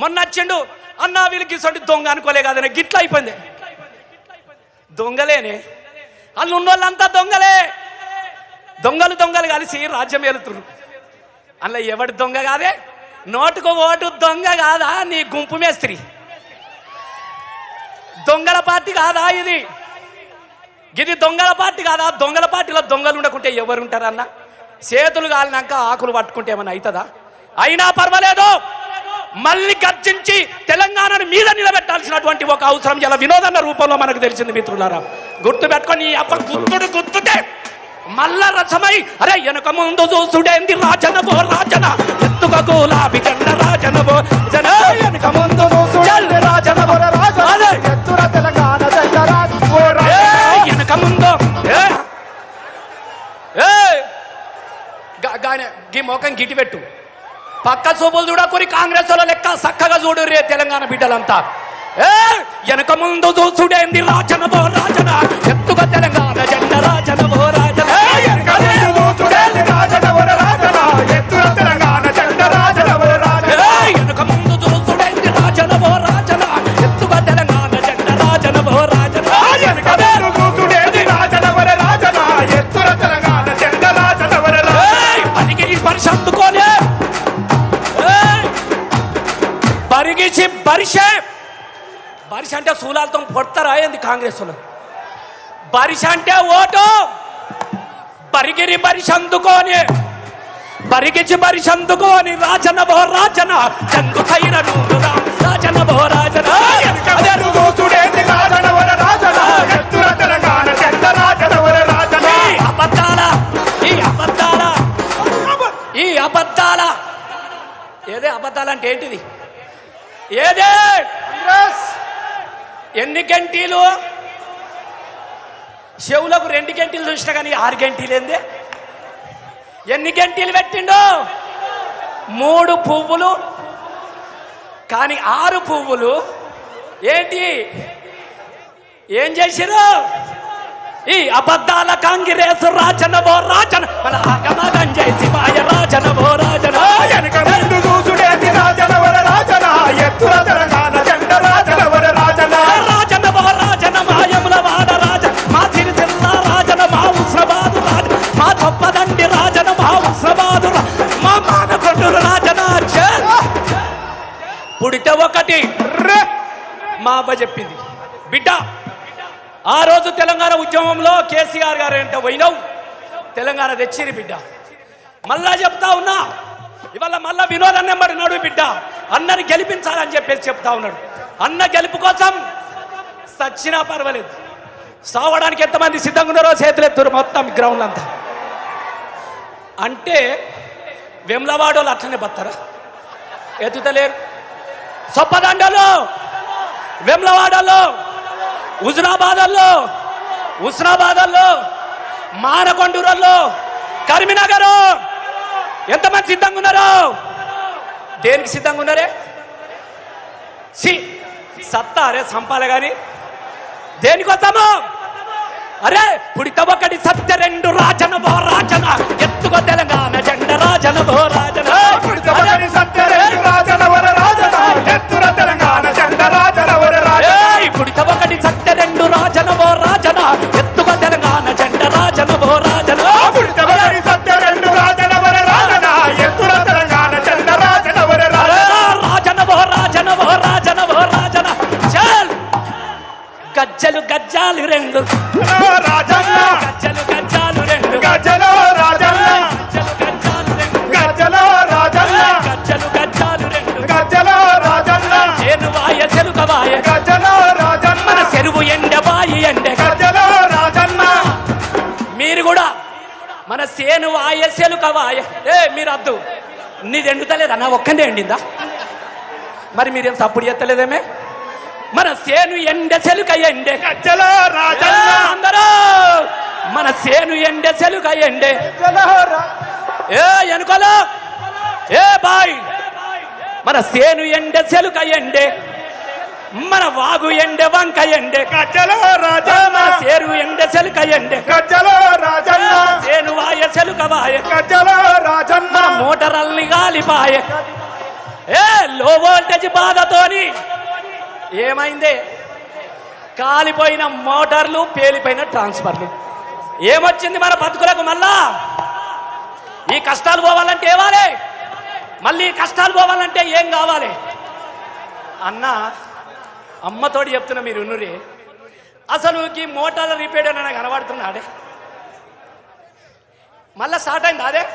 మొన్న వచ్చిండు అన్న వీళ్ళకి సొంటి దొంగ అనుకోలే కాదనే గిట్ల అయిపోయింది. దొంగలేనే. వాళ్ళు ఉన్నోళ్ళంతా దొంగలే. దొంగలు దొంగలు కలిసి రాజ్యం ఏలుతురు అందులో ఎవడు దొంగ కాదే? నోటుకు ఓటు దొంగ కాదా? నీ గుంపు మేస్త్రి. దొంగల పార్టీ కాదా ఇది? ఇది దొంగల పార్టీ కాదా? దొంగల పార్టీలో దొంగలు ఉండకుంటే ఎవరు ఉంటారన్న చేతులు కాలినాక ఆకులు పట్టుకుంటే ఏమైనా అవుతుందా అయినా పర్వాలేదు. మళ్ళీ గర్జించి తెలంగాణను మీద నిలబెట్టాల్సినటువంటి ఒక అవసరం ఇలా వినోదన్న రూపంలో మనకు తెలిసింది మిత్రులారా. గుర్తు పెట్టుకొని ఈ అప్ప గుర్తుడు గుర్తుతే మల్ల రసమై అరే వెనక ముందు చూసుడేంది రాజనబో రాజన? ఎత్తుక గులాబి జెండ రాజనబో జన వెనక ముందు చూసుడేంది రాజనబో రాజన? ఎత్తుల తెలంగాణ జెండ రాజు ఓ రా- ఏయ్, వెనక ముందు. గా- గానే గీ మోకం గిటి పెట్టు పక్క చూపులు చూడకుని కాంగ్రెస్ వాళ్ళ లెక్క చక్కగా చూడు రే తెలంగాణ బిడ్డలంతా. ఏ వెనక ముందు చూసుడేంది రాజనబో రాజన? ఎత్తుగా తెలంగాణ బరిష అంటే శూలాలతో పొడతారా ఏంది కాంగ్రెస్ బరిష అంటే ఓటు పరిగిరి బరిష అందుకోని పరిగిచి బరిష అందుకోని రాజన. బో రాజన. చందు నూరురా రాజన. బో రాజన. ఈ అబద్ధాల. ఏదే అబద్ధాలంటే ఏంటిది? ఏదే ఎన్ని గంటీలు? చెవులకు రెండు గంటలు చూసినా కానీ ఆరు గంటలు ఏంది? ఎన్ని గంటలు పెట్టిండు? మూడు పువ్వులు. కానీ ఆరు పువ్వులు. ఏంటి? ఏం చేసిరు ఈ అబద్ధాల కాంగ్రెస్ రాచన బో రాచన పుడితే ఒకటి. మా అవ్వ చెప్పింది. బిడ్డ ఆ రోజు తెలంగాణ ఉద్యమంలో కేసీఆర్ గారు అంటే పోయినావు? తెలంగాణ తెచ్చిరి బిడ్డ. మళ్ళా చెప్తా ఉన్నా ఇవాళ మళ్ళా వినోదం నెంబర్ నడు బిడ్డ. అన్నని గెలిపించాలని చెప్పేసి చెప్తా ఉన్నాడు. అన్న గెలుపు కోసం సచ్చినా పర్వాలేదు. సావడానికి ఎంతమంది సిద్ధంగా ఉన్నారో చేతులు ఎత్తురు మొత్తం గ్రౌండ్ అంతా. అంటే వెమ్లవాడు వాళ్ళు అట్లనే బతారా? ఎత్తుతలేరు. సొప్పదండలో వెమ్లవాడల్లో హుజురాబాదల్లో హుస్నాబాదల్లో మానకొండూరల్లో కరీంనగర్ ఎంతమంది సిద్ధంగా ఉన్నారు? దేనికి సిద్ధంగా ఉన్నారే? సి సత్తా అరే సంపాల గాని. దేనికోసము అరే పుడిత ఒకటి సత్య రెండు రాజన భో రాజన. ఎత్తుకో తెలంగాణ జెండ రాజన భో రాజన. పుడితమగని సత్య రెండు గజ్జలు రెండు. రాజన్న, గజ్జలు గజ్జాలు రెండు. రాజన్న, గజ్జలు గజ్జాలు రెండు. రాజన్న, గజ్జలు గజ్జాలు రెండు. గజలో రాజన్న, చేను వాయ చెలుక వాయ. గజలో రాజన్న, మన చెరువు ఎండ వాయి ఎండ. గజలో రాజన్న. మీరు కూడా మన సేను వాయ చెలుక వాయ. ఏ మీరు అద్దు. నీది ఎండుతలేదా నా ఒక్కందే ఎండిందా? మరి మీరేం సప్పుడు ఎత్తలేదేమే మన సేను ఎండ చెలుక ఎండే అందరూ! మన సేను ఎండ చెలుక ఎండే ఏ ఎనుకోలో! ఏ బాయ్! మన సేను ఎండ చెలుక ఎండే మన వాగు ఎండే వంక ఎండే గజలో మన రాజన్న, సేరు ఎండ చెలుక ఎండే గజలో రాజన్న, సేను వాయ చెలుక వాయ గజలో రాజన్న, మన మోటరల్ని గాలిపాయ. ఏ లో వోల్టేజ్ బాధతోని ఏమైంది? కాలిపోయిన మోటార్లు పేలిపోయిన ట్రాన్స్ఫర్లు. ఏమొచ్చింది మన బతుకులకు మళ్ళా? ఈ కష్టాలు పోవాలంటే ఏవాలి? మళ్ళీ కష్టాలు పోవాలంటే ఏం కావాలి? అన్న అమ్మతోడు చెప్తున్నా మీరు ఉన్నరే. అసలు ఈ మోటార్ల రిపేర్ అని నాకు కనబడుతున్నాడే. మళ్ళా స్టార్ట్ అయింది అదే?